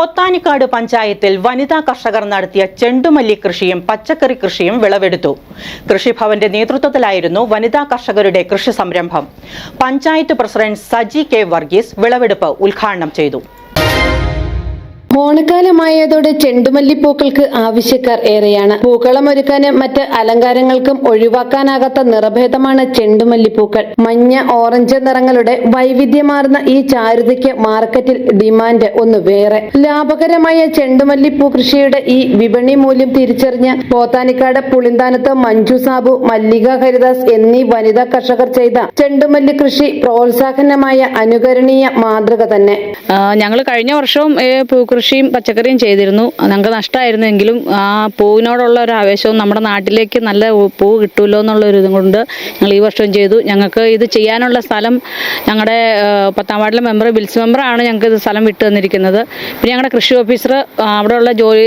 പോത്താനിക്കാട് പഞ്ചായത്തിൽ വനിതാ കർഷകർ നടത്തിയ ചെണ്ടുമല്ലി കൃഷിയും പച്ചക്കറി കൃഷിയും വിളവെടുത്തു. കൃഷിഭവന്റെ നേതൃത്വത്തിലായിരുന്നു വനിതാ കർഷകരുടെ കൃഷി സംരംഭം. പഞ്ചായത്ത് പ്രസിഡന്റ് സജി കെ വർഗീസ് വിളവെടുപ്പ് ഉദ്ഘാടനം ചെയ്തു. ഓണക്കാലമായതോടെ ചെണ്ടുമല്ലിപ്പൂക്കൾക്ക് ആവശ്യക്കാർ ഏറെയാണ്. പൂക്കളം ഒരുക്കാനും മറ്റ് അലങ്കാരങ്ങൾക്കും ഒഴിവാക്കാനാകാത്ത നിറഭേദമാണ് ചെണ്ടുമല്ലിപ്പൂക്കൾ. മഞ്ഞ ഓറഞ്ച് നിറങ്ങളുടെ വൈവിധ്യമാർന്ന ഈ ചാരുതയ്ക്ക് മാർക്കറ്റിൽ ഡിമാൻഡ് ഒന്ന് വേറെ. ലാഭകരമായ ചെണ്ടുമല്ലിപ്പൂ കൃഷിയുടെ ഈ വിപണി മൂല്യം തിരിച്ചറിഞ്ഞ പോത്താനിക്കാട് പുളിന്താനത്ത് മഞ്ജു സാബു മല്ലിക ഹരിദാസ് എന്നീ വനിതാ കർഷകർ ചെയ്ത ചെണ്ടുമല്ലി കൃഷി പ്രോത്സാഹനമായ അനുകരണീയ മാതൃക തന്നെ. ഞങ്ങൾ കഴിഞ്ഞ വർഷവും ഏ, പൂക്കൃഷിയും പച്ചക്കറിയും ചെയ്തിരുന്നു. ഞങ്ങൾക്ക് നഷ്ടമായിരുന്നെങ്കിലും ആ പൂവിനോടുള്ള ഒരു ആവേശവും നമ്മുടെ നാട്ടിലേക്ക് നല്ല പൂ കിട്ടുമല്ലോ എന്നുള്ള ഒരു ഇതും കൊണ്ട് ഞങ്ങൾ ഈ വർഷവും ചെയ്തു. ഞങ്ങൾക്ക് ഇത് ചെയ്യാനുള്ള സ്ഥലം ഞങ്ങളുടെ പത്താം വാർഡിലെ മെമ്പർ ബിൽസ് മെമ്പറാണ് ഞങ്ങൾക്ക് ഇത് സ്ഥലം വിട്ടു തന്നിരിക്കുന്നത്. പിന്നെ ഞങ്ങളുടെ കൃഷി ഓഫീസർ അവിടെയുള്ള ജോലി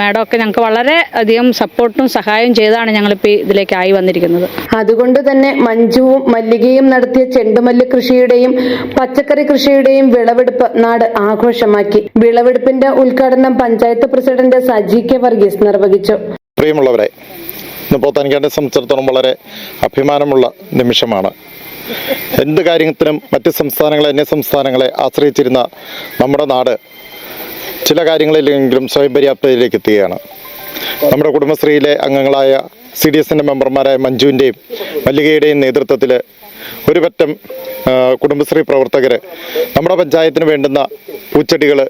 മാഡം ഒക്കെ ഞങ്ങൾക്ക് വളരെ അധികം സപ്പോർട്ടും സഹായവും ചെയ്താണ് ഞങ്ങളിപ്പോൾ ഇതിലേക്കായി വന്നിരിക്കുന്നത്. അതുകൊണ്ട് തന്നെ മഞ്ജുവും മല്ലികയും നടത്തിയ ചെണ്ടുമല്ലി കൃഷിയുടെയും പച്ചക്കറി കൃഷിയുടെയും വിളവെടുപ്പ് നാട് ആഘോഷമാക്കി. വിളവെടുപ്പിന്റെ ഉദ്ഘാടനം പഞ്ചായത്ത് പ്രസിഡന്റ് സജി കെ വർഗീസ് നിർവഹിച്ചു. പ്രിയമുള്ളവരെ ഇന്ന് പോത്താനിക്കാടിനെ സംബന്ധിച്ചിടത്തോളം വളരെ അഭിമാനമുള്ള നിമിഷമാണ്. എന്ത് കാര്യത്തിനും മറ്റ് സംസ്ഥാനങ്ങളെ അന്യ സംസ്ഥാനങ്ങളെ ആശ്രയിച്ചിരുന്ന നമ്മുടെ നാട് ചില കാര്യങ്ങളിലെങ്കിലും സ്വയം പര്യാപ്തതയിലേക്ക് എത്തുകയാണ്. നമ്മുടെ കുടുംബശ്രീയിലെ അംഗങ്ങളായ സി ഡി എസിന്റെ മെമ്പർമാരായ മഞ്ജുവിന്റെയും മല്ലികയുടെയും നേതൃത്വത്തിൽ ഒരു പറ്റം കുടുംബശ്രീ പ്രവർത്തകർ നമ്മുടെ പഞ്ചായത്തിന് വേണ്ടുന്ന പൂച്ചെടികൾ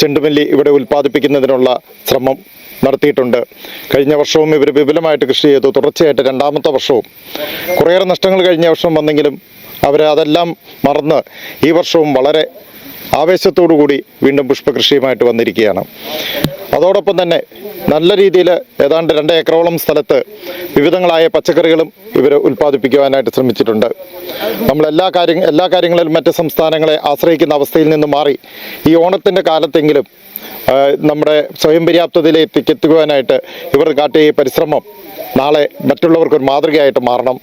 ചെണ്ടുമല്ലി ഇവിടെ ഉൽപ്പാദിപ്പിക്കുന്നതിനുള്ള ശ്രമം നടത്തിയിട്ടുണ്ട്. കഴിഞ്ഞ വർഷവും ഇവർ വിപുലമായിട്ട് കൃഷി ചെയ്തു. തുടർച്ചയായിട്ട് രണ്ടാമത്തെ വർഷവും. കുറേയേറെ നഷ്ടങ്ങൾ കഴിഞ്ഞ വർഷം വന്നെങ്കിലും അവർ അതെല്ലാം മറന്ന് ഈ വർഷവും വളരെ ആവേശത്തോടു കൂടി വീണ്ടും പുഷ്പകൃഷിയുമായിട്ട് വന്നിരിക്കുകയാണ്. അതോടൊപ്പം തന്നെ നല്ല രീതിയിൽ ഏതാണ്ട് രണ്ട് ഏക്കറോളം സ്ഥലത്ത് വിവിധങ്ങളായ പച്ചക്കറികളും ഇവർ ഉൽപ്പാദിപ്പിക്കുവാനായിട്ട് ശ്രമിച്ചിട്ടുണ്ട്. നമ്മൾ എല്ലാ കാര്യം എല്ലാ കാര്യങ്ങളിലും മറ്റ് സംസ്ഥാനങ്ങളെ ആശ്രയിക്കുന്ന അവസ്ഥയിൽ നിന്ന് മാറി ഈ ഓണത്തിന്റെ കാലത്തെങ്കിലും നമ്മുടെ സ്വയം പര്യാപ്തതയിലേക്ക് എത്തിക്കുവാനായിട്ട് ഇവർ കാട്ടിയ ഈ പരിശ്രമം നാളെ മറ്റുള്ളവർക്കൊരു മാതൃകയായിട്ട് മാറണം.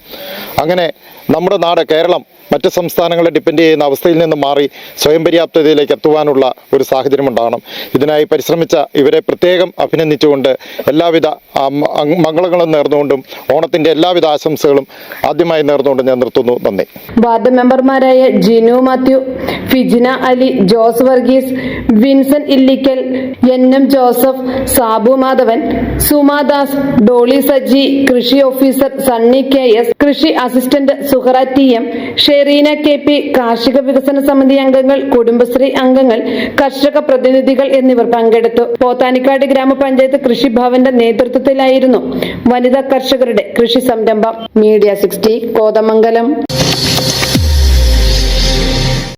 അങ്ങനെ നമ്മുടെ നാട് കേരളം മറ്റ് സംസ്ഥാനങ്ങളെ ഡിപ്പെൻഡ് ചെയ്യുന്ന അവസ്ഥയിൽ നിന്ന് മാറി സ്വയം പര്യാപ്തതയിലേക്ക് എത്തുവാനുള്ള ഒരു സാഹചര്യം ഉണ്ടാകണം. ഇതിനായി പരിശ്രമിച്ച ഇവരെ പ്രത്യേകം അഭിനന്ദിച്ചുകൊണ്ട് എല്ലാവിധ മംഗളങ്ങളും നേർന്നുകൊണ്ടും ഓണത്തിന്റെ എല്ലാവിധ ആശംസകളും ആദ്യമായി നേർന്നുകൊണ്ട് ഞാൻ നിർത്തുന്നു. നന്ദി. വാർഡ് മെമ്പർമാരായ ജിനു മാത്യു ഫിജിന അലി ജോസ് വർഗീസ് വിൻസൻ ഇല്ലിക്കൽ എൻ എം ജോസഫ് സാബു മാധവൻ സുമാദാസ് ഡോളി സജ്ജി കൃഷി ഓഫീസർ സണ്ണി കെ എസ് കൃഷി assistant Suhara T M Shereena K P കാർഷിക വികസന സമിതി അംഗങ്ങൾ കുടുംബശ്രീ അംഗങ്ങൾ കർഷക പ്രതിനിധികൾ എന്നിവർ പങ്കെടുത്തു. പോത്താനിക്കാട് ഗ്രാമപഞ്ചായത്ത് കൃഷിഭവന്റെ നേതൃത്വത്തിലായിരുന്നു വനിതാ കർഷകരുടെ കൃഷി സംരംഭം. Media sixty Kothamangalam.